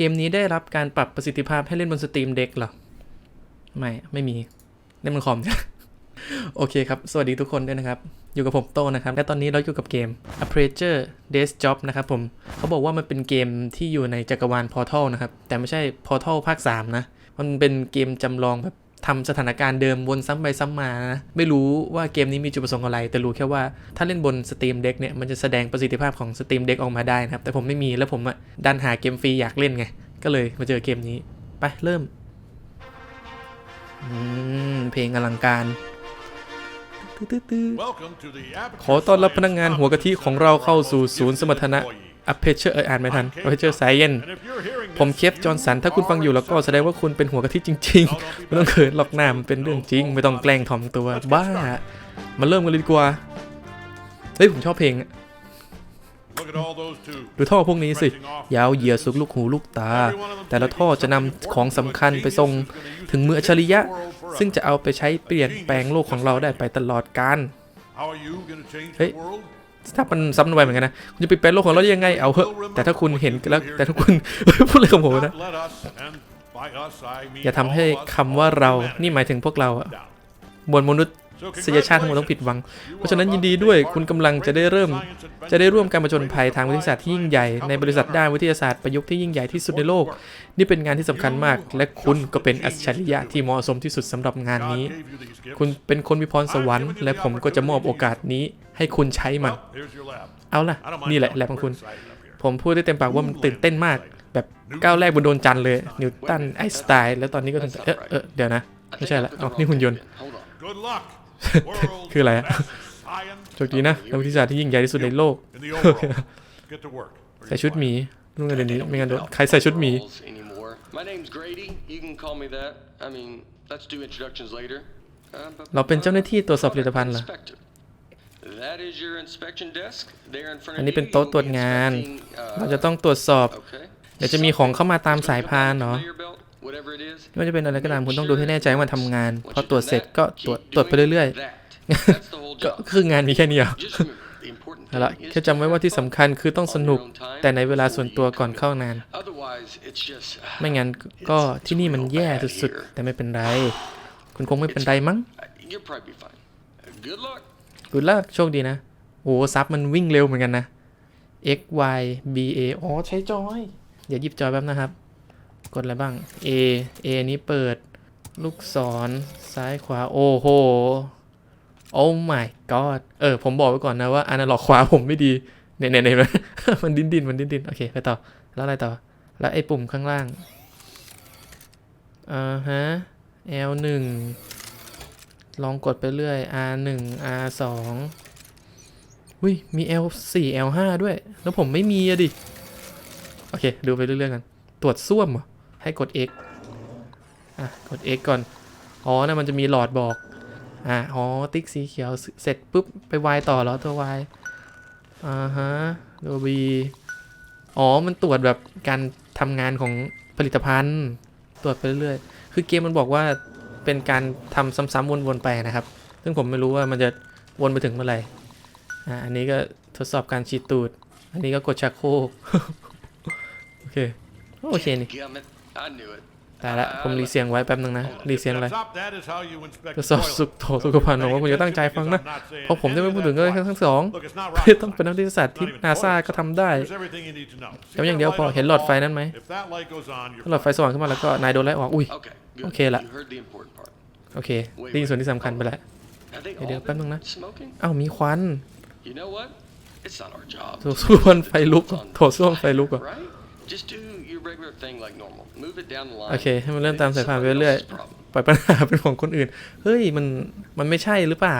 เกมนี้ได้รับการปรับประสิทธิภาพให้เล่นบนสตรีมเด็กเหรอ ไม่ ไม่มี เล่นบนคอมโอเคครับ สวัสดีทุกคนด้วยนะครับ อยู่กับผมโตนะครับ และตอนนี้เราอยู่กับเกม Aperture Days Job นะครับผม เขาบอกว่ามันเป็นเกมที่อยู่ในจักรวาล Portal นะครับ แต่ไม่ใช่ Portal ภาค 3 นะ มันเป็นเกมจำลองแบบ ทำสถานการณ์เดิมวนซ้ำไปซ้ำมานะไม่รู้ว่าเกมนี้มีจุดประสงค์อะไร แต่รู้แค่ว่าถ้าเล่นบน Steam Deck เนี่ยมันจะแสดงประสิทธิภาพของ Steam Deck ออกมาได้นะครับ แต่ผมไม่มีแล้วผมอะดันหาเกมฟรีอยากเล่นไง ก็เลยมาเจอเกมนี้ ไป เริ่มอืมเพลงอลังการตื้อๆๆขอต้อนรับพนักงานหัวกะทิของเราเข้าสู่ศูนย์สมรรถนะ a p p e t u r e เอออ่านไม่ทัน a p p e t u r e Science ผมเคฟจอห์นสัน ถ้าคุณฟังอยู่แล้วก็แสดงว่าคุณเป็นหัวกะทิจริงๆ ไม่ต้องเขินหรอกหน้ามันเป็นเรื่องจริง ไม่ต้องแกล้งถ่อมตัว บ้า มาเริ่มกันเลยดีกว่า เฮ้ย ผมชอบเพลงอะดูท่อพวกนี้สิ ยาวเหยียดสุกลูกหูลูกตา แต่ละท่อจะนำของสำคัญไปส่งถึงมืออัจฉริยะ ซึ่งจะเอาไปใช้เปลี่ยนแปลงโลกของเราได้ไปตลอดกาลเฮ้ย ถ้ามันซ้ำไวเหมือนกันนะคุณจะไปเป็นโลกของเราได้ยังไงเอาเหอะแต่ถ้าคุณเห็นแล้วแต่ถ้าคุณพูดอะไรของผมนะอย่าทำให้คำว่าเรานี่หมายถึงพวกเราอะมวลมนุษย์ สยชาติทั้งหมดต้องผิดหวัง เพราะฉะนั้นยินดีด้วยคุณกำลังจะได้เริ่ม จะได้ร่วมการประจนภัยทางวิทยาศาสตร์ที่ยิ่งใหญ่ในบริษัทด้านวิทยาศาสตร์ประยุกต์ที่ยิ่งใหญ่ที่สุดในโลก นี่เป็นงานที่สำคัญมาก และคุณก็เป็นอัจฉริยะที่เหมาะสมที่สุดสำหรับงานนี้ คุณเป็นคนมีพรสวรรค์ และผมก็จะมอบโอกาสนี้ ให้คุณใช้มัน เอาล่ะ นี่แหละแลบของคุณ ผมพูดได้เต็มปากว่ามันตื่นเต้นมาก แบบก้าวแรกบนโดนจันเลย นิวตันไอสไตน์แล้วตอนนี้ก็ถึงเออเออเดี๋ยวนะ ไม่ใช่ละอ๋อนี่หุ่นยนต์ คืออะไรอะโชคดีนะนักวิทยาศาสตร์ที่ยิ่งใหญ่ที่สุดในโลก ใส่ชุดหมีนู่นไงเดี๋ยวนี้ไม่งั้นโดนใครใส่ชุดหมี Anymore. My name's Grady. You can call me that. I mean, let's do introductions later. Uh, but- เราเป็นเจ้าหน้าที่ตรวจสอบผลิตภัณฑ์เหรอ Inspector. That is your inspection desk. There in front อั of นนี้ you. เป็นโต๊ะตรวจงาน Inspecting, uh, เราจะต้องตรวจสอบ okay. เดี๋ยวจะมีของเข้ามาตามสายพานเนาะ Conveyor belt, whatever it is. ไม่ว่าจะเป็นอะไรก็ตามคุณต้องดูให้แน่ใจว่ามันทำงาน พอตรวจเสร็จก็ตรวจตรวจไปเรื่อย That. That's the whole ๆก็ job. คืองานมีแค่นี้เหรอ Just remember, the important เอาละ thing is แค่จำไว้ว่าที่สำคัญคือต้องสนุก on your own time แต่ในเวลาส่วนตัวก่อนเข้างาน Otherwise, it's just. ไม่งั้นก็ที่นี่มันแย่สุดๆ แต่ไม่เป็นไร คุณคงไม่เป็นไรมั้ง You'll probably be fine. Good luck. กูล่าโชคดีนะโอ้ซับมันวิ่งเร็วเหมือนกันนะ x y b a อ๋อใช้จอยเดี๋ยวหยิบจอยแป๊บนะครับ กดอะไรบ้าง a a นี้เปิด ลูกศรซ้ายขวา โอ้โห โอ้ my god เออ ผมบอกไว้ก่อนนะว่าอนาล็อกขวาผมไม่ดีเนี่ยเนี่ยเนี่ยมันดิ้นดิ้นมันดิ้นดิ้นโอเค ไปต่อ แล้วอะไรต่อ แล้วไอ้ปุ่มข้างล่างอ่าฮะ L หนึ่งลองกดไปเรื่อย R 1 R 2อุ้ย มี L 4 L 5ด้วย แล้วผมไม่มีอะดิ โอเค ดูไปเรื่อยๆกัน ตรวจส้วมเหรอ ให้กด X อะกด X ก่อน อ๋อนะมันจะมีหลอดบอก อะอ๋อ ติ๊กสีเขียว เสร็จปุ๊บ ไป Y ต่อเหรอตัว Y อ่าฮะตัว B อ๋อ มันตรวจแบบการทำงานของผลิตภัณฑ์ ตรวจไปเรื่อยๆ คือเกมมันบอกว่าเป็นการทำซ้ำๆวนๆไปนะครับ ซึ่งผมไม่รู้ว่ามันจะวนไปถึงเมื่อไหร่ อ่า อันนี้ก็ทดสอบการฉีดตูด อันนี้ก็กดชักโครกโอเค โอเคนี่ Gummit. I knew it. แต่ละผมรีเสียงไว้แป๊บนึงนะรีเสียงอะไรจะทดสสออบบสุสุขขโถสุขภัณฑ์ของว่าคุณจะตั้งใจฟังนะเพเพราะราะผผมมจะจะไม่ไม่พูพูดดถึถึงงเลเลยยทั้ทั้งงสองเพื่เพื่ออต้ต้อองงเป็เป็นนนันักกวิวิททยายาศาศาสสตตร์ร์ที่ที่นานาซาซาก็ก็ทำทำได้ได้แต่ว่าอย่างเดียวพอเห็นหลอดไฟนั้นไหมถ้าหลอดไฟสว่างขึ้นมาแล้วก็นายโดนไล่ออกอุ้ย Okay. Good. Okay, la. You heard the important part. โอเคได้ยินส่วนที่สำคัญไปแล้ว Have they Hey, all Dale, แป๊บนึง been นะ smoking? อ้าวมีควัน You know what? It's not our job. โถส้วมไฟลุก It's on โถส้วมไฟลุกอะ Right? Just do your regular thing like normal. Move it down the line. โอเค ให้มันเริ่มตามสายพานไปเรื่อย Somebody else's problem. ปล่อยปัญหาเป็นของคนอื่น เฮ้ย มัน มันไม่ใช่หรือเปล่า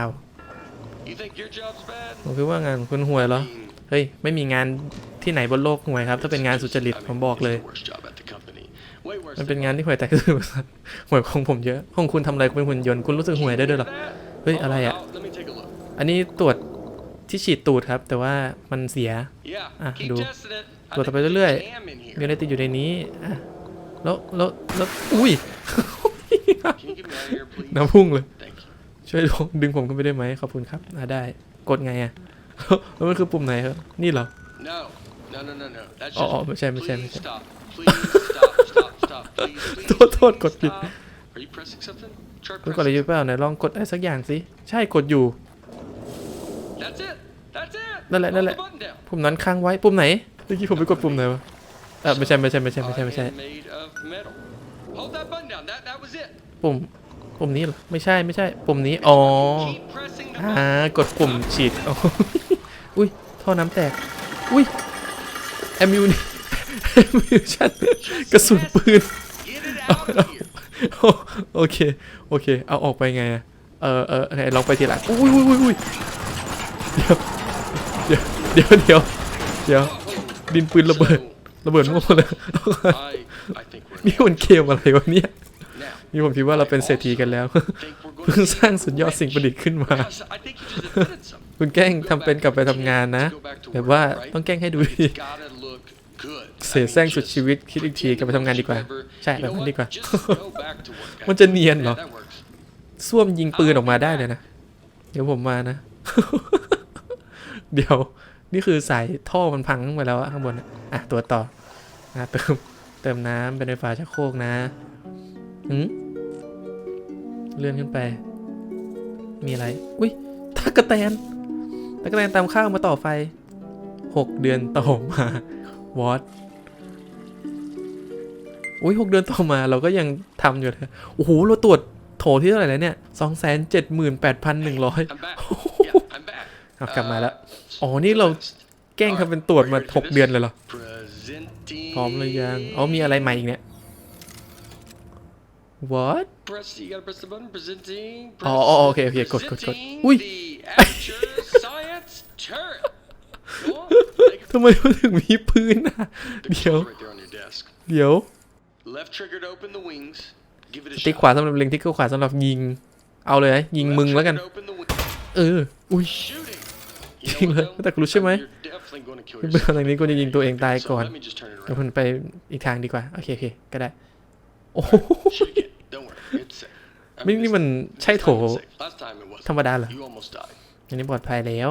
You think your job's bad? ผมคิดว่างานของคุณห่วยเหรอ I mean, เฮ้ย ไม่มีงานที่ไหนบนโลกห่วยครับ ถ้าเป็นงานสุจริต I mean, ผมบอกเลย it's the worst job at the company. Way worse มัน than เป็นงานที่ห่วยแต่คือห่วยของผมเยอะของคุณทำอะไรคุณเป็นหุ่นยนต์ คุณรู้สึกห่วยได้ด้วยเหรอ that. เฮ้ย Hold อะไร on, อะ I'll- Let me take a look. อันนี้ตรวจที่ฉีดตูดครับ แต่ว่ามันเสีย Yeah. Ah, keep ดู testing it. I ตรวจต่อ think ไป there's a เรื่อย cam in here. มีอะไรติดอยู่ในนี้อะแล้วแล้วแล้วอุ้ย Can you get me out of here, please? น้ำพุ่งเลย Thank you. ช่วยดึงผมขึ้นไปได้ไหมขอบคุณครับอ่าได้กดไงอะแล้วมันคือปุ่มไหนครับนี่เหรอ No. No, no, no, no. That's Oh, just. oh, ไม่ใช่ไม่ใช่ไม่ Please ใช่ stop. Please please, please, โทษโทษ please. กดผิด Uh, are you pressing something? Try คุณกดอะไรอยู่ pressing. เปล่าไหนลองกดอะไรสักอย่างสิใช่กดอยู่ That's it. That's it. นั่นแหละ Hold นั่นแหละ the button down. ปุ่มนั้นค้างไว้ปุ่มไหน เมื่อกี้ผมไปกดปุ่มไหนวะเออไม่ใช่ไม่ใช่ไม่ใช่ไม่ใช่ไม่ใช่ปุ่มปุ่มนี้เหรอไม่ใช่ไม่ใช่ปุ่มนี้อ๋ออ่ากดปุ่มฉีดอุ้ยท่อน้ำแตกอุ้ยแอมิวนี่แอมิวชันกระสุนปืนโอเคโอเคเอาออกไปไงเออเออไหนลองไปทีหลังอุ้ยอุ้ยอุ้ยอุ้ยเดี๋ยวเดี๋ยวเดี๋ยวเดี๋ยว ดินปืนระเบิดระเบิดมั่วหมดเลยนี่มันเกมอะไรวะเนี่ยนี่ผมคิดว่าเราเป็นเศรษฐีกันแล้วเพิ่งสร้างสุดยอดสิ่งประดิษฐ์ขึ้นมา คุณแกล้งทำเป็นกลับไปทำงานนะ แบบว่าต้องแกล้งให้ดูดีเสียแซงสุดชีวิตคิดอีกทีกลับไปทำงานดีกว่า ใช่แบบนั้นดีกว่า มันจะเนียนเหรอส้วมยิงปืนออกมาได้เลยนะ เดี๋ยวผมมานะ เดี๋ยว นี่คือสายท่อมันพังไปแล้วข้างบนอะตัวต่ออะเติมเติมน้ำเป็นไฟฟ้าชักโครกนะหืมเลื่อนขึ้นไป มีอะไร อุ้ยตากะแตนตากะแตนตามข้าวมาต่อไฟหกเดือนต่อมาวอตอุ้ยหกเดือนต่อมาเราก็ยังทำอยู่เลยโอ้โห เราตรวจโถที่เท่าไหร่แล้วเนี่ยสองแสนเจ็ดหมื่นแปดพันหนึ่งร้อย I'm back. Yeah, I'm back. เอากลับมาแล้ว อ๋อ นี่เราแกล้งทำเป็นตรวจมาหกเดือนเลยเหรอ พร้อมเลยยังเอามีอะไรใหม่อีกเนี่ย what อ๋อโอเคโอเคกดกดกดอุ้ยทำไมมันถึงมีพื้นอะ เดี๋ยว เดี๋ยวติ๊กขวาสำหรับเล็งติ๊กขวาสำหรับยิง เอาเลยยิงมึงแล้วกัน เออ อุ้ย จริงเลยแต่รู้ใช่ไหม You're definitely gonna kill เป็น yourself. ทางนี้ก็จะยิงตัวเองตาย So ก่อน let me just turn it เดี๋ยว around. มันไปอีกทางดีกว่า โอเคโอเคก็ได้ โอ้โห Shoot again. Don't worry. It's safe. I นี่ mean, นี่ this- มันใช่โถ this time it's safe. Last time it wasn't. ธรรมดาเหรอ You almost died. อันนี้ปลอดภัยแล้ว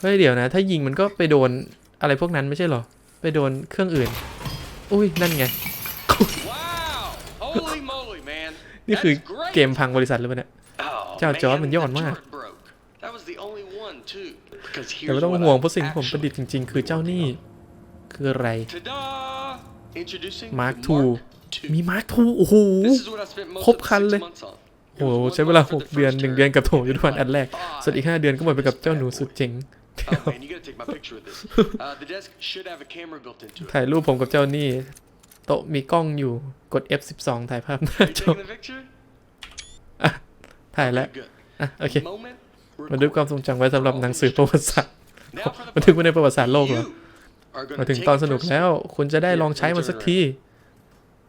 เฮ้ยเดี๋ยวนะ ถ้ายิงมันก็ไปโดนอะไรพวกนั้นไม่ใช่เหรอ ไปโดนเครื่องอื่น อุ้ยนั่นไง Wow! Holy moly, man. นี่คือ That's great. เกมพังบริษัทหรือเปล่าเนี่ย Oh, เจ้าจอร์จ man, มันยอด that มาก แต่ here's ไม่ต้อง what ห่วง I เพราะสิ่งที่ผมประดิษ actually ฐ์จริง ๆ คือเจ้านี่ คืออะไร Ta-da! Introducing Mark the II II. มีมาร์คทูโอ้โห This is what I spent most ครบ of the คัน six เลย months on. โอ้ It โห was one ใช้เวลา month for 6 the เดือน first 1 turret, เดือนกับโถ and ยุทธภัณฑ์อันแรก five ส่วนอีก 5 เดือนก็หมดไปกับเจ้าหนูสุดเจ๋ง Oh man, you gotta take my picture with this. Uh, the desk should have a camera built into it. ถ่ายรูปผมกับเจ้านี่โต๊ะมีกล้องอยู่กด F12 ถ่ายภาพหน้า Are you จอ taking the picture? ถ่ายแล้ว Okay, good. อะโอเค Moment. บันทึกความทรงจำไว้สำหรับหนังสือประวัติศาสตร์ Now for the บันทึก fun. ไว้ในประวัติศาสตร์โลกเหรอ You are gonna มาถึง take ตอน it สนุก first. แล้ว คุณจะได้ลองใช้มันสักที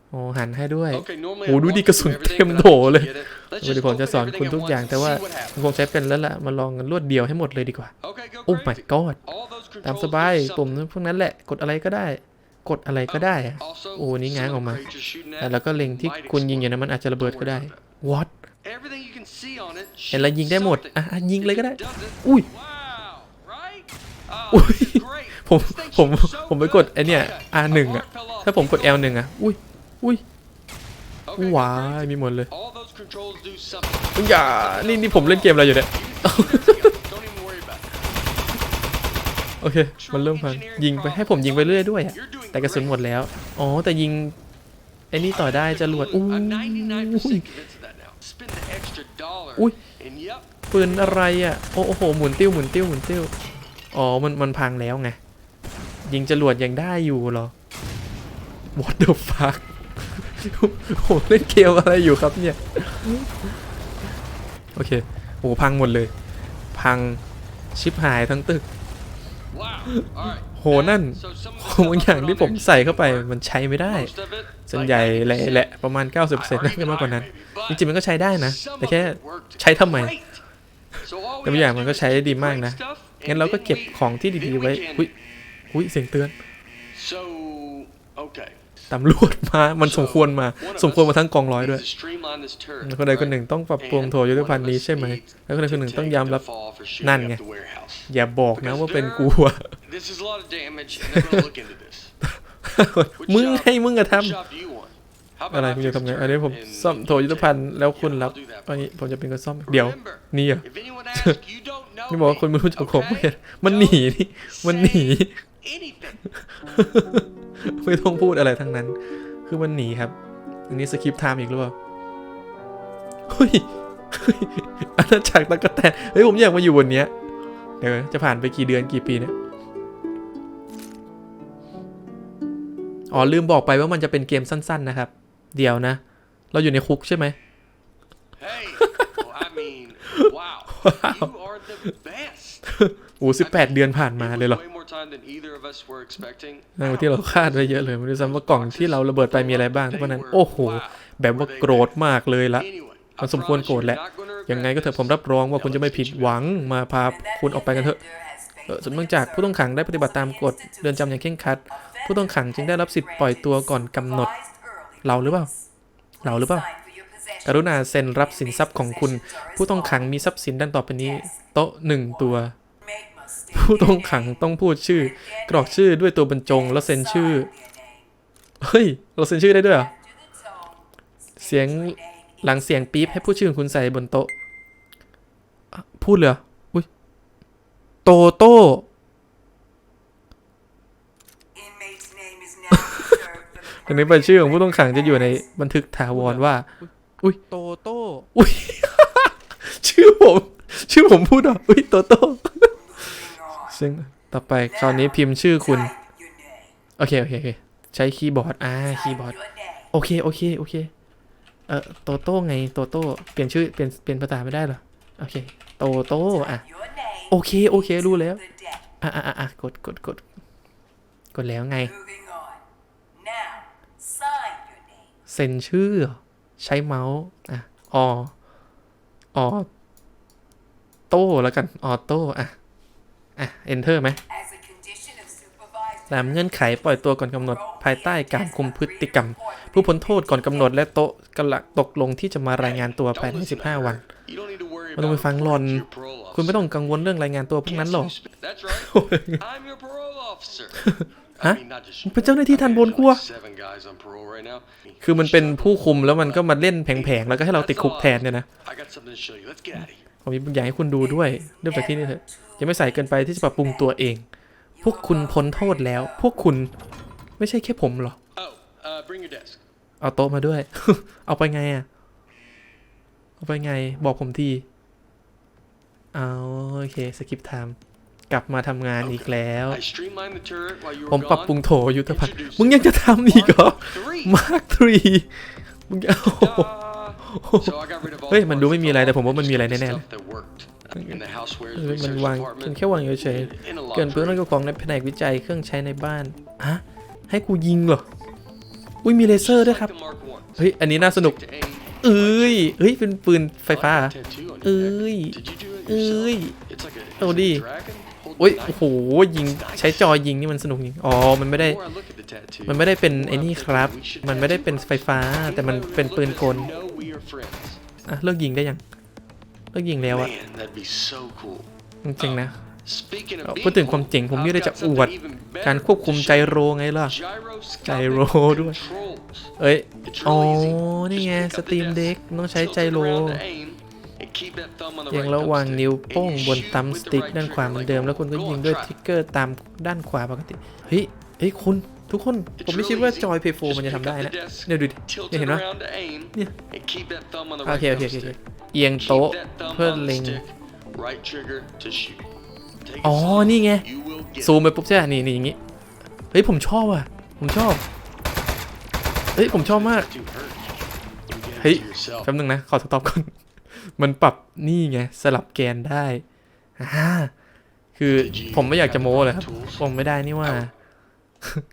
โอ้หันให้ด้วย Okay, normally โอ้ I ดู walk ดิกระสุน through everything, เต็ม but I โถ just เลย get it. Let's เดี๋ยว just ผมจะ open สอนคุณ everything ทุก at อย่าง once แต่ว่า and see what happens. คงใช้เป็นแล้วล่ะมาลองกันรวดเดียวให้หมดเลยดีกว่า Okay, go โอ้ my crazy. god All those ตาม controls สบาย do ปุ่ม something. พวกนั้นแหละกดอะไรก็ได้ กดอะไรก็ได้อะ Also, โอ้นี่ง้าง some อ of อก the มา crates you're shooting แต่ at แล้วก็เล็งที่ might คุณยิงอยู่ explode. นะมันอาจจะระเบิดก็ได้ Don't worry what Everything you can see on it เห็นแล้วยิงได้หมด something. อะอะยิงเลยก็ได้ If it doesn't, อุ้ย wow, right? Oh, อุ้ย this is great. ผม This thing ผม shoots so ผมไปกด good. ไอเนี่ย Okay, R1 a อะ part fell off. ถ้าผมกด Keep L1 อะ อุ้ยอุ้ย Okay, go ว้า crazy. ยมีหมดเลย All those controls do something. อย่านี่นี่ผมเล่นเกมอะไรอยู่เนี่ย Don't even worry about it. โอเค มันเริ่มพังยิงไปให้ผมยิงไปเรื่อยด้วยอะ You're doing แต่กระสุน great. หมดแล้ว อ๋อ แต่ยิงไอ้นี่ต่อได้จรวดอู้ I'm 99%ย convinced of that now. Spend the extra dollar. Ui. And yep, ปืนอะไรอะโอ้โอ้โห หมุนติ้วหมุนติ้วหมุนติ้ว อ๋อ มันมันพังแล้วไง ยิงจรวดยังได้อยู่เหรอ What the fuck ผมเล่นเกมอะไรอยู่ครับเนี่ย โอเคโหพังหมดเลย พังชิปหายทั้งตึก wow. All right. โหนั่นของบางอย่างที่ผมใส่เข้าไปมันใช้ไม่ได้ ส่วนใหญ่แหละแหละประมาณ 90% or น่า even จะมากกว่านั้น จริงๆมันก็ใช้ได้นะ แต่แค่ใช้ทำไมแต่บางอย่างมันก็ใช้ได้ดีมากนะ งั้นเราก็เก็บของที่ดีๆไว้ can- อุ้ยอุ้ยเสียงเตือนตำรวจมา มันสมควรมา สมควรมาทั้งกองร้อยด้วย คนใดคนหนึ่งต้องปรับปรุงโถยุทธภัณฑ์นี้ใช่ไหม แล้วคนใดคนหนึ่งต้องยอมรับ นั่นไง อย่าบอกนะว่าเป็นกูอะ This is a lot of damage, and they're gonna look into this. มึงให้มึงอะท Which shop do you want? How about อะไร I คุณจะ fix ทำไง the อันนี้ผม turret ซ่อม and โถยุทธภัณฑ์แล้วคุณ Yeah, รับ I'll do that อันนี้ for you. ผมจะเป็นคนซ่อมเดี๋ยว Remember, นี่เหรอะ if anyone asks, you don't know นี่บอกว่า me, คุณไม่รู้จักผม okay? มันหนีนี่มันหนี Say anything. ไม่ต้องพูดอะไรทั้งนั้น คือมันหนีครับ อันนี้สคริปต์ไทม์อีกหรือเปล่าเฮ้ยเฮ้ยอาณาจักรตะกแตนเฮ้ยผมอยากมาอยู่บนเนี้ย เดี๋ยวจะผ่านไปกี่เดือนกี่ปีเนี่ยอ๋อลืมบอกไปว่ามันจะเป็นเกมสั้น ๆ นะครับ เดี๋ยวนะ เราอยู่ในคุกใช่ไหม Hey, well, I mean, wow, you are the best. โอ้สิบแปดเดือนผ่านมา It was เลยเหรอ way more time than either of us were expecting. นั่นกว่าที่เราคาดไว้เยอะเลยไม่รู้ซ้ำว่ากล่องที่เราระเบิดไปมีอะไรบ้างเพราะฉะนั้น โอ้โห แบบว่าโกรธมากเลยละ Anyway, มัน I สมควร promise โกรธ you're แหละ not gonna ยังไงก็เถอะผมรับรองว่าคุณจะไม่ผิดหวังมาพาคุณออกไปกันเถอะเออเนื่องจากผู้ต้องขังได้ปฏิบัติตามกฎเรือนจำอย่างเคร่งครัด ผู้ต้องขังจึงได้รับสิทธิ์ปล่อยตัวก่อนกำหนด เราหรือเปล่า เราหรือเปล่า กรุณาเซ็นรับสินทรัพย์ของคุณ ผู้ต้องขังมีทรัพย์สินดังต่อไปนี้โต๊ะหนึ่งตัว ผู้ต้องขังต้องพูดชื่อ กรอกชื่อด้วยตัวบรรจง แล้วเซ็นชื่อ เฮ้ย เราเซ็นชื่อได้ด้วยเหรอ เสียงหลังเสียงปี๊บให้พูดชื่อของคุณใส่บนโต๊ะ พูดเลยเหรออุ้ยโตโต้อันนี้เป็นชื่อของผู้ต้องขังจะอยู่ในบันทึกถาวรว่า อุ้ยโตโต้อุ้ยชื่อผม ชื่อผมพูดเหรออุ้ยโตโต้ซึ่งต่อไปคราวนี้พิมพ์ชื่อคุณ โอเค โอเคโอเคใช้คีย์บอร์ด อ่า คีย์บอร์ด โอเค โอเค โอเค เออโตโต้ไง โตโต้ เปลี่ยนชื่อ เปลี่ยน เปลี่ยนภาษาไม่ได้เหรอ โอเค โตโตอะ โอเค โอเค รู้แล้ว อะอะอะกดกดกดกดแล้วไง เซ็นชื่อ ใช้เมาส์ อะอออโต้แล้วกัน ออโต้ อะ อะ enter ไหมตามเงื่อนไขปล่อยตัวก่อนกำหนดภายใต้การคุมพฤติกรรม ผู้พ้นโทษก่อนกำหนดและโต๊ะกำลังตกลงที่จะมารายงานตัวภายใน 15 วัน You don't need to worry ไม่ต้องไป about ฟังหลอน your parole คุณไม่ officer. ต้องกังวลเรื่องรายงานตัวพวกนั้นหรอก That's right. I'm your parole officer. I Hả? mean, not just เป็นเจ้าหน้าที่ทันบนกูอะ seven guys on parole right now. คือมันเป็นผู้คุมแล้วมันก็มาเล่นแผงๆ แล้วก็ให้เราติดคุกแทนเนี่ยนะ I got something to show you. Let's get out of here. ผมอยากให้คุณดูด้วยเรื่องจากที่นี่เถอะยังไม่สายเกินไปที่จะปรับปรุงตัวเอง พวกคุณพ้นโทษแล้ว พวกคุณไม่ใช่แค่ผมหรอ Oh, uh, bring your desk. เอาโต๊ะมาด้วย เอาไปไงอะเอาไปไง บอกผมที เอาโอเคสกิปไทม์กลับมาทำงานอีกแล้ว I streamlined the turret while you ผม were ปรับ gone. ปรุงโถยุทธภัณฑ์มึงยังจะทำอีกเหรอ Three. มาร์คทรีมึงจะเอา Duh. So I got rid of all เฮ้ย the มัน parts ดู that ไม่มีอะไร fell แต่ผม off ว่ามัน and มีอะไร just แน่ stuff that worked. In the housewares ๆเฮ้ยมัน research วาง department. มันแค่วางเฉย In a ๆเกินเพื่อน laundry. แล้วก็ของในแผนกวิจัยเครื่องใช้ในบ้านฮะให้กูยิงเหรออุ้ยมีเลเซอร์ด้วยครับ Like the Mark Ones. เฮ้ยอันนี้น่าสนุก Stick to aim. เอ้ยเฮ้ยเป็นปืนไฟฟ้า I เหรอ like the tattoo on your เอ้ neck. ย Did you do it เอ้ย yourself? It's like a, เอา it's ดิ like a dragon holding โอ้ย a knife. โอ้โหยิงใช้จอยิงนี่มันสนุกจริงอ๋อมันไม่ได้ The more I look at the tattoo, มันไม่ได้เป็น the more ไอ้ I'm นี่ thinking ครับ we should มันไม่ได้ tattoo เป็นไฟฟ้า แต่มัน Anybody เป็น who ปืน look ก at ล us know we are friends. อะเลิกยิงได้ยังเลิกยิงแล้วอะ Man, that'd be so cool. จริงๆนะ Speaking เอา of พูดถึงความเจ๋งผมมีอะไรจะอวด การควบคุมไจโรไงล่ะไจโรด้วย เอ้ย อ๋อ นี่ไง สตรีมเด็กต้องใช้ไจโร ยังระวางนิ้วโป้งบนตัมสติ๊กด้านขวาเหมือนเดิม แล้วคุณก็ยิงด้วยทริกเกอร์ตามด้านขวาปกติ เฮ้ย เฮ้ยคุณทุกคน ผมไม่คิดว่าจอยเพย์โฟมันจะทำได้นะ เนี่ยดูดิเนี่ยเห็นปะเนี่ยโอเคโอเคโอเคโอเคเอียงโต๊ะเพื่อเล็งอ๋อ นี่ไง ซูมไปปุ๊บใช่ไหมนี่นี่อย่างงี้ เฮ้ย ผมชอบอะ ผมชอบ เฮ้ย ผมชอบมาก เฮ้ยแป๊บนึงนะ ขอสต็อปก่อน มันปรับนี่ไง สลับแกนได้อ่าคือผมไม่อยากจะโม้เลยครับ ผมไม่ได้นี่ว่า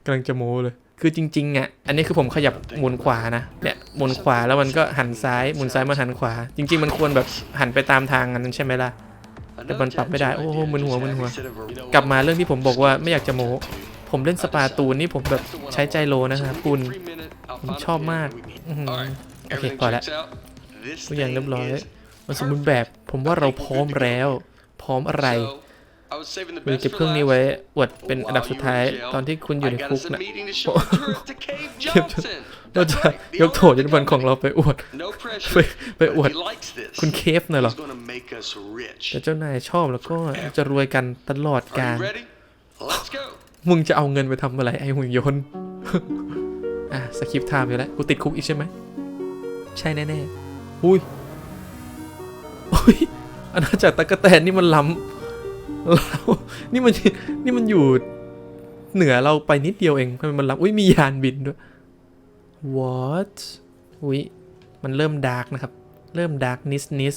กำลังจะโม้เลย คือจริงๆอะ อันนี้คือผมขยับหมุนขวานะ เนี่ยหมุนขวาแล้วมันก็หันซ้าย หมุนซ้ายมาหันขวา จริง ๆ มันควรแบบหันไปตามทางอันนั้นใช่ไหมล่ะ แต่มันปรับไม่ได้ โอ้โหมึนหัวมึนหัว กลับมาเรื่องที่ผมบอกว่าไม่อยากจะโม้ ผมเล่นสปาตูนนี่ผมแบบใช้ใจโลนะครับคุณผมชอบมากอื้อหือโอเคพอละทุกอย่างเรียบร้อย มันสมบูรณ์แบบ ผมว่าเราพร้อมแล้ว พร้อมอะไรคุณเก็บเครื่องนี้ไว้อวดเป็นอันดับสุดท้ายตอนที่คุณอยู่ในคุกนะเก็บเราจะยกโถยนต์วันของเราไปอวดไปไปอวดคุณเคฟหน่อยหรอแต่เจ้านายชอบแล้วก็จะรวยกันตลอดกาลมึงจะเอาเงินไปทำอะไรไอ้หุ่นยนต์อะสคริปต์ไทม์อยู่แล้วกูติดคุกอีกใช่ไหมใช่แน่ๆอุ้ย อุ้ยอาณาจักรตะกะแตนนี่มันล้ำเรานี่มันนี่มันอยู่เหนือเราไปนิดเดียวเองทำไมมันล้ำอุ้ยมียานบินด้วย what อุ้ยมันเริ่มดาร์กนะครับ เริ่มดาร์กนิสนิส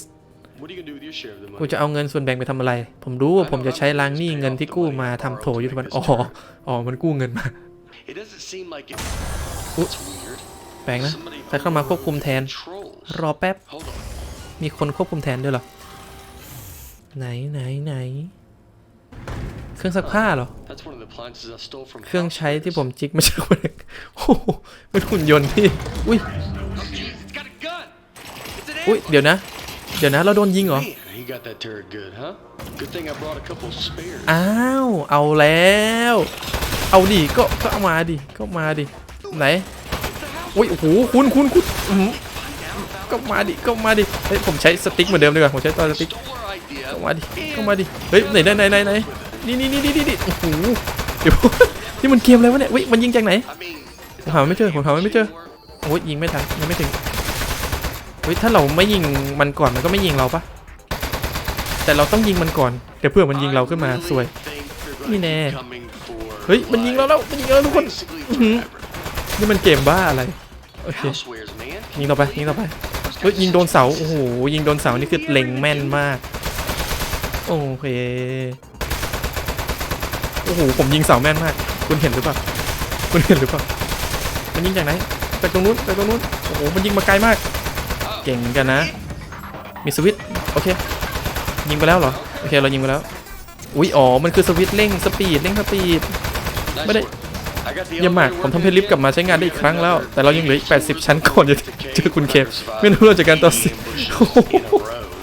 What are you gonna do with your share of the กู money? จะเอาเงินส่วนแบ่งไปทำอะไร ผมรู้ว่าผมจะใช้ล้างหนี้เงินที่กู้มาทำโถยุทธบันอ๋ออ๋อมันกู้เงินมา It doesn't seem like it. Oop. It's weird. แปลกนะ Somebody ใครเข้ามาควบคุมแทน controls. รอแป๊บ Hold on. มีคนควบคุมแทนด้วยเหรอ ไหนไหนไหน เครื่องซักผ้าเหรอ เครื่องใช้ที่ผมจิกมาจากคนอื่นโอ้โหเป็นหุ่นยนต์ที่ อุ้ย อุ้ย เดี๋ยวนะ เดี๋ยวนะ เราโดนยิงเหรอ อ้าว เอาแล้ว เอาดิ ก็ก็เอามาดิ ก็มาดิ ไหน อุ้ย โอ้โห คุณคุณคุณก็มาดิ ก็มาดิ ฮ้ยผมใช้สติ๊กเหมือนเดิมดีกว่าผมใช้ตัวสติ๊ก Stole our idea. ก็มาดิก็มาดิเฮ้ยไหนไหนไหนไหนไหนนี่นี่นี่นี่นี่โอ้โหเดี๋ยวนี่มันเกมอะไรวะเนี่ยว้ยมันยิงจากไหนผมหาไม่เจอผมหาไม่เจอโอ้ยยิงไม่ทันยังไม่ถึงเฮ้ยถ้าเราไม่ยิงมันก่อนมันก็ไม่ยิงเราปะแต่เราต้องยิงมันก่อนเดี๋ยวเพื่อมันยิงเราขึ้นมาสวยนี่แน่เฮ้ยมันยิงเราแล้วมันยิงเราทุกคนนี่มันเกมบ้าอะไรโอเคยิงต่อไปยิงต่อไป เฮ้ยยิงโดนเสาโอ้โหยิงโดนเสานี่คือเล็งแม่นมาก โอเคโอ้โหผมยิงเสาแม่นมาก คุณเห็นหรือเปล่าคุณเห็นหรือเปล่ามันยิงจากไหนจากตรงนู้นจากตรงนู้นโอ้โหมันยิงมาไกลมาก เก่งกันนะ มีสวิตช์โอเค ยิงไปแล้วเหรอโอเคเรายิงไปแล้วอุ๊ยอ๋อมันคือสวิตช์เร่งสปีดเร่งสปีด Nice But it- work. เยี่ยมมาก ผมทำ working ให้ลิฟต์กลับมาใช้งานได้อีกครั้งแล้ว แต่เรายังเหลืออีก 80 ชั้นก่อนจะเจอคุณเคฟไม่รู้เราจะการต่อสิ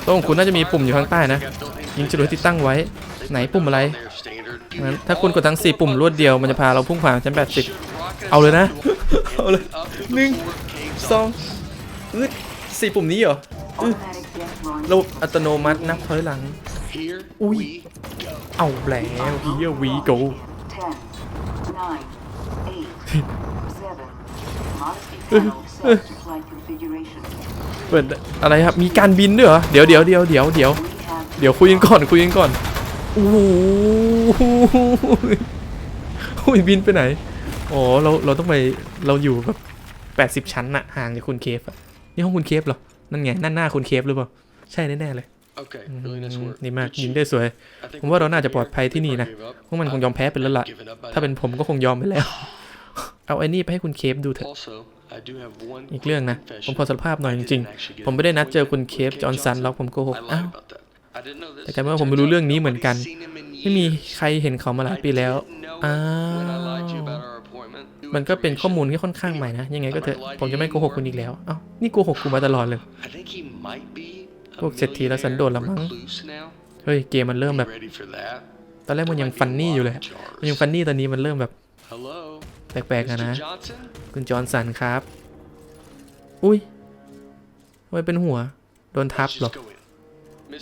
ต้องคุณน่าจะมีปุ่มอยู่ข้างใต้นะ ยิงจรวดที่ตั้งไว้ ไหนปุ่มอะไรงั้นถ้าคุณกดทั้ง 4 ปุ่มรวดเดียว มันจะพาเราพุ่งผ่านชั้น 80 เอาเลยนะ เอาเลยหนึ่งสองอึดสี่ปุ่มนี้เหรออึดระบบอัตโนมัตินับถอยหลัง Here Ui. we go. เอาแล้วเฮียวีโก เปิดอะไรครับ มีการบินด้วยเหรอ เดี๋ยวเดี๋ยวเดี๋ยวเดี๋ยวเดี๋ยว We have เดี๋ยวคุยกันก่อนคุยกันก่อนโอ้โหอุ้ยบินไปไหน อ๋อเราเราต้องไปเราอยู่แบบแปดสิบ80ชั้นอะห่างจากคุณเคฟอะนี่ห้องคุณเคฟเหรอ นั่นไงนั่นหน้าคุณเคฟหรือเปล่า ใช่แน่ๆเลย Okay, really nice อืม work. นี่มาก Good ยิง shoot. ได้สวย I think ผมว่าเรา we're น่าจะ good ปลอด here. ภัยที่นี่นะ People gave up. พวกมันคงยอมแพ้ไปแล้วล่ะ Given up by ถ้าเป็น now. ผมก็คงยอมไปแล้ว เอาไอ้นี่ไปให้คุณเคฟดูเถอะ Also, I do have one อีกเรื่องนะ confession. ผมขอสารภาพหน่อยจ I ริง didn't actually ๆ get ผมไม่ได้นัดเจอคุณ appointment เค with ฟ Cave จอห์นสัน Johnson. หรอกผมโกหก I lied อ้าว about that. I didn't know this. แต่กลายเป็นว่าผมไม่รู้เรื่องนี้เหมือนกัน Nobody's seen him in ไม่มี years. ใครเห็นเขามาหลาย I ปีแล้ว didn't know it อ้า when I lied to you ว about our appointment. New มันก็เป็นข้อมูล information. ที่ค่อนข้างใหม่นะ ยังไงก็เถอะ ผมจะไม่โกหกคุณอีกแล้วเอ้านี่โกหกกูมาตลอดเลย I think he might be a พวกเศรษฐีและสันโดษละมั้ง recluse now. เฮ้ย เกมมันเริ่มแบบ Be ready for that. ตอนแรกมันยังฟันนี่อยู่เลย มันยังฟันนี่ตอนนี้มันเริ่มแบบ Hello, แปลกๆอะ Mr. นะ Johnson. คุณจอห์นสันครับ อุ้ยทำไมเป็นหัว โดนทับ Let's เหรอ just go in.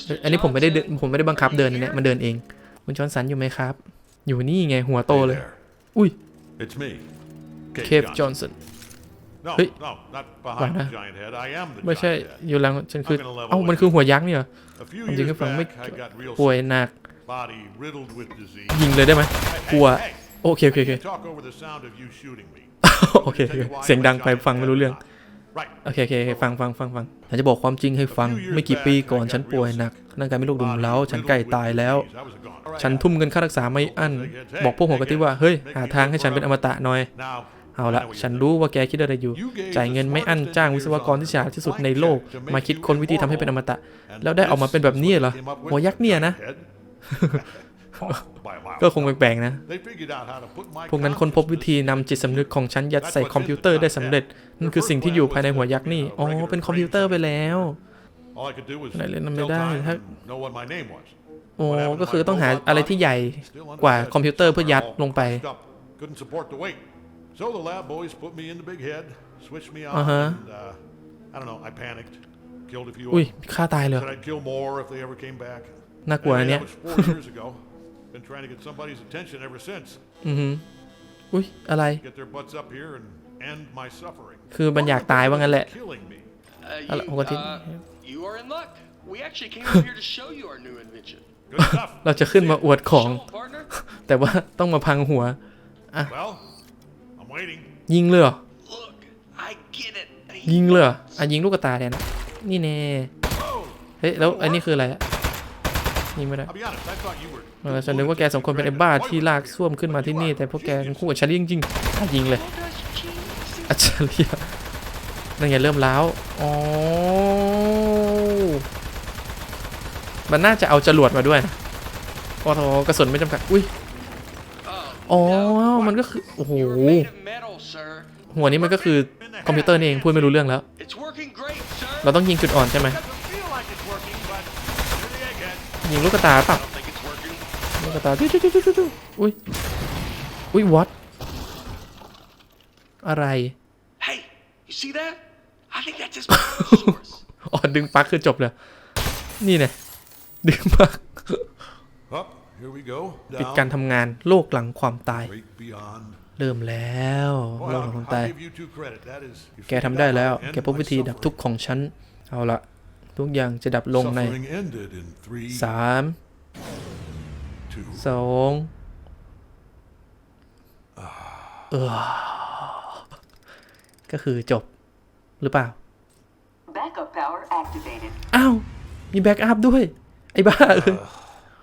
เอ้ย Mr. อันนี้ผมไม่ได้เดิน Johnson, ผมไม่ได้บังคับ are you เดินนะเนี่ย here? มันเดินเอง คุณจอห์นสันอยู่ไหมครับ อยู่นี่ไงหัวโต Hey เลย there. Ui. It's me. เคฟจอห์นสัน No, Hey. no, not behind Why the not? giant head. I am the ไม่ใช่ giant head. อยู่หลังฉันคือ I'm gonna level เอ้า มัน with คือหัวยักษ์เนี่ยเหรอ A few ผมจริง years ก็ฟังไม่ back, I got real ป่วย sick. หนัก Body riddled with disease. ยิงเลยได้ไหม Hey, กลัว hey, hey. โอเคโอเค I โอเค can't talk over the sound of you shooting me. โอเค โอเค Take a while เสียงดังไป giant ฟังไม่รู้เรื่อง head or not. Right. โอเคโอเคโอเคฟังฟังฟังฟังฉันจะบอกความจริงให้ฟัง ไม่กี่ปีก่อนฉันป่วยหนักร่างกายไม่โรคดุมเร้า ฉันใกล้ตายแล้ว I was gone. ฉันทุ่มเงินค่ารักษาไม่อั้น บอกพวกหัวกะทิว่า เฮ้ย หาทางให้ฉันเป็นอมตะหน่อย Now, เอาละ ฉันรู้ว่าแกคิดอะไรอยู่ จ่ายเงินไม่อั้นจ้างวิศวกรที่ฉลาดที่สุดในโลก มาคิดค้นวิธีทำให้เป็นอมตะ แล้วได้ออกมาเป็นแบบนี้เหรอ หัวยักษ์เนี่ยนะ ก็คงแปลกๆนะ พวกนั้นค้นพบวิธีนำจิตสำนึกของฉันยัดใส่คอมพิวเตอร์ได้สำเร็จ นั่นคือสิ่งที่อยู่ภายในหัวยักษ์นี่ อ๋อ เป็นคอมพิวเตอร์ไปแล้วไหนเล่นมันไม่ได้ถ้าโอ้ก็คือต้องหาอะไรที่ใหญ่กว่าคอมพิวเตอร์เพื่อยัดลงไป So the lab boys put me in the big head, switched me on, Uh-huh. and uh, I don't know. I panicked, killed a few. อุ้ย of them. ฆ่าตายเลย Said I'd kill more if they ever came back. น่ากลัวนะ Anyway, เนี่ย Been trying to get somebody's attention ever since. อือหืออุ้ยอะไร Get their butts up here and end my suffering. คือมันอยากตายว่างั้นแหละ Killing me. Uh, Hello, you, what did- uh, you are in luck. We actually came up here to show you our new invention. Good stuff. เราจะขึ้นมาอวดของ Show 'em, partner. แต่ว่าต้องมาพังหัว Well, I'm waiting. ยิงเลยเหรอ Look, I get it. ยิงเลยเหรออะยิงลูกกระตาแทนนี่แน่ Whoa! เฮ้ยแล้วอันนี้คืออะไรอะยิงไม่ได้ I'll be honest. I thought you were. ออฉันนึกว่าแกสองคนเป็นไอ้บ้าที่ลากส้วมขึ้นมาที่นี่ แต่พวกแกเป็นคู่กับชาลีจริงๆอะยิงเลยอัจฉริยะนั่นไงเริ่มล้าวอ๋อมันน่าจะเอาจรวดมาด้วยนะโอ้โหกระสุนไม่จำกัด อุ้ย อ๋อ มันก็คือ โอ้โห หัวนี้มันก็คือคอมพิวเตอร์นี่เองพูดไม่รู้เรื่องแล้ว เราต้องยิงจุดอ่อนใช่ไหมยิงลูกกระตาป่ะ I don't think it's working. ตาตุ๊ดตุ๊อุ้ยอุ้ยวัดอะไร Hey you see that I think that's his source อ๋อดึงปักคือจบเลยนี่ไงดึงปักปิดการทำงานโลกหลังความตาย เริ่มแล้วโลกหลังความตาย แกทำได้แล้ว แกพบวิธีดับทุกข์ของฉัน เอาละทุกอย่างจะดับลงใน 3 สาม two. สองเออก็คือจบหรือเปล่า Backup power activated. อ้าว มีแบ็กอัพด้วย ไอ้บ้าเออ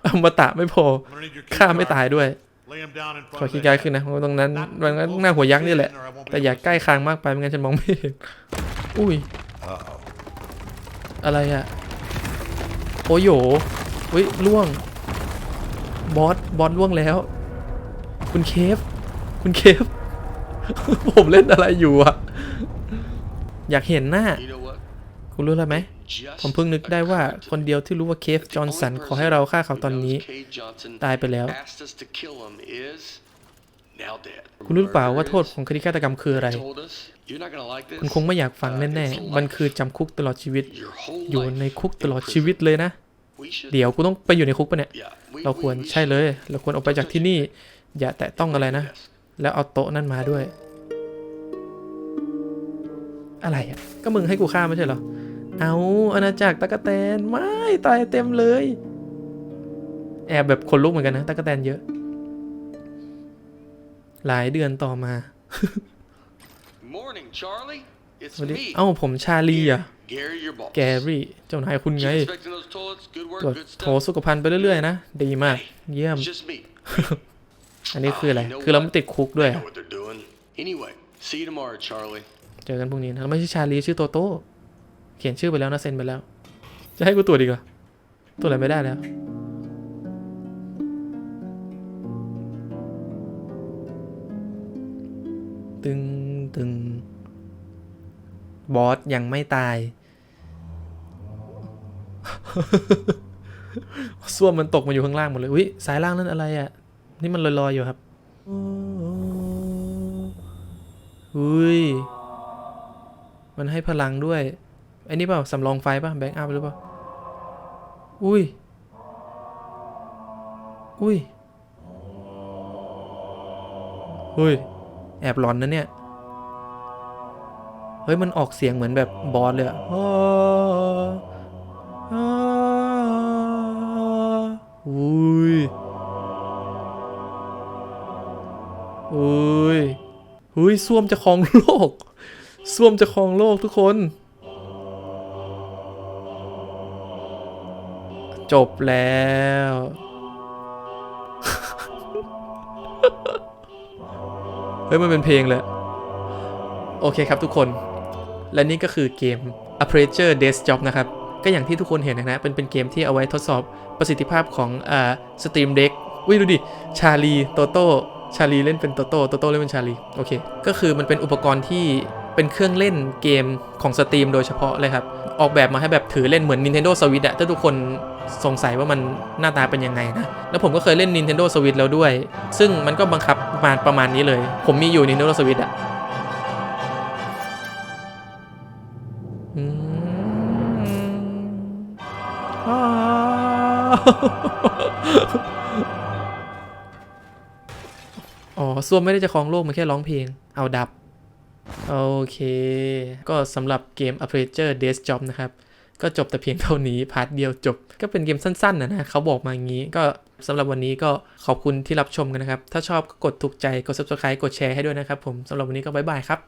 อมตะไม่พอ I'm gonna need your key ฆ่าไม่ card. ตายด้วย Lay him down in ขอ front คี of ย์ the การ์ด head. ขึ้นนะเพราะตรงนั้นมันก็หน้าหัวยักษ์นี่แหละ แต่อย่าใกล้คางมากไปไม่งั้นฉันมองไม่เห็นอุ้ย อะไรอะโอโยอุ้ยล่วง บอสบอสล่วงแล้ว คุณเคฟ คุณเคฟ ผมเล่นอะไรอยู่อะอยากเห็นหน้า You know what? คุณรู้อะไรไหม Just ผมเพิ่งนึกได้ว่าคนเดียวที่รู้ว่าเคฟ that the จอห์น only สันขอ person ให้เราฆ่าเขา who ตอนนี้ knows Cade Johnson ตายไปแล้ว asked us to kill him is now dead. คุณรู้หรือเปล่าว่าโทษของคดีฆาตกรรมคืออะไร Told us, "You're not gonna like this." คุณคงไม่อยากฟัง Uh, แน่ it's ๆมัน life. คือจำคุกตลอดชีวิต Your whole อยู่ life ในคุก in ตลอด prison. ชีวิตเลยนะ We should- เดี๋ยวกูต้องไปอยู่ในคุกปะเนี่ย Yeah, we- เรา we- ควร we ใช่ should- เลย เราควรออกไปจากที่นี่ อย่าแตะต้องอะไรนะ Yes. แล้วเอาโต๊ะนั่นมาด้วย อะไรอะ ก็มึงให้กูฆ่าไม่ใช่เหรอ เอาอาณาจักรตะกะแตนไม่ตายเต็มเลย แอบแบบคนลุกเหมือนกันนะตะกะแตนเยอะ หลายเดือนต่อมา Morning, Charlie. It's สวัสดี me. เอ้าผมชาลีอะ Gary, your boss. แกรี่เจ้านายคุณไง Keep inspecting those toilets. Good work, ตรวจ good โถ stuff. สุขภัณฑ์ไปเรื่อยๆนะ ดีมาก เยี่ยม It's just me. อันนี้คืออะไร Ah, you know คือเราไม่ what? ติดคุกด้วย I อะ know what they're doing. Anyway, see you tomorrow, Charlie. เจอกันพรุ่งนี้นะแล้วไม่ใช่ชาลีชื่อโตโต้ เขียนชื่อไปแล้วนะ เซ็นไปแล้ว จะให้กูตรวจอีกเหรอตรวจอะไรไม่ได้แล้วตึงตึง บอสยังไม่ตายส้วมมันตกมาอยู่ข้างล่างหมดเลย อุ้ยสายล่างนั่นอะไรอะ่ะ นี่มันลอยๆอยู่ครับ อุ้ย มันให้พลังด้วย ไอ้นี่เปล่าสำรองไฟป่ะ แบ็กอัพหรือเปล่า อุ้ย อุ้ย อุ้ย แอบหลอนนะเนี่ย เฮ้ยมันออกเสียงเหมือนแบบบอสเลยอะอ้ออ้ออุ้ยอุ้ยอุ้ยส้วมจะครองโลกส้วมจะครองโลกทุกคน จบแล้วเฮ้ยมันเป็นเพลงเลยโอเคครับทุกคน และนี่ก็คือเกม Aperture Desk Job นะครับ ก็อย่างที่ทุกคนเห็นนะ เป็นเป็นเกมที่เอาไว้ทดสอบประสิทธิภาพของอ่า Stream Deck อุ้ยดูดิ ชาลี โตโต้ชาลีเล่นเป็นโตโต้โตโต้เล่นเป็นชาลี โอเค ก็คือมันเป็นอุปกรณ์ที่เป็นเครื่องเล่นเกมของสตรีมโดยเฉพาะเลยครับ ออกแบบมาให้แบบถือเล่นเหมือน Nintendo Switch อะถ้าทุกคนสงสัยว่ามันหน้าตาเป็นยังไงนะ แล้วผมก็เคยเล่น Nintendo Switch แล้วด้วย ซึ่งมันก็บังคับประมาณประมาณนี้เลย ผมมีอยู่ Nintendo Switch อะ อ๋อส้วมไม่ได้จะครองโลกมันแค่ร้องเพลง เอาดับ โอเค ก็สำหรับเกม a p p r e a t u r e Days Job นะครับ ก็จบแต่เพียงเท่านี้ พาร์ทเดียวจบ ก็เป็นเกมสั้นๆนะนะเขาบอกมาอย่างนี้ ก็สำหรับวันนี้ก็ขอบคุณที่รับชมกันนะครับ ถ้าชอบก็กดถูกใจ กด subscribe กดแชร์ให้ด้วยนะครับผมสำหรับวันนี้ก็บ๊ายบายครับ